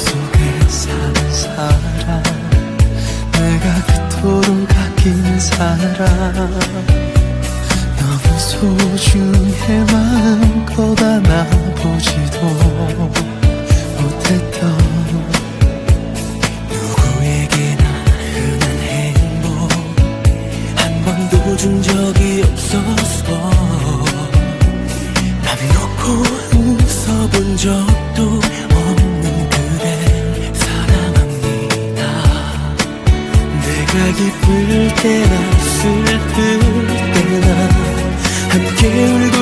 속에 사는 사람 내가 그토록 아낀 사람. 너무 소중해 마음껏 안아보지도 못했던 누구에게나 흔한 행복. 한 번도 준 적이 없었어. 맘 놓고 웃어본 적도 기쁠 때나 슬플 때나 함께 울고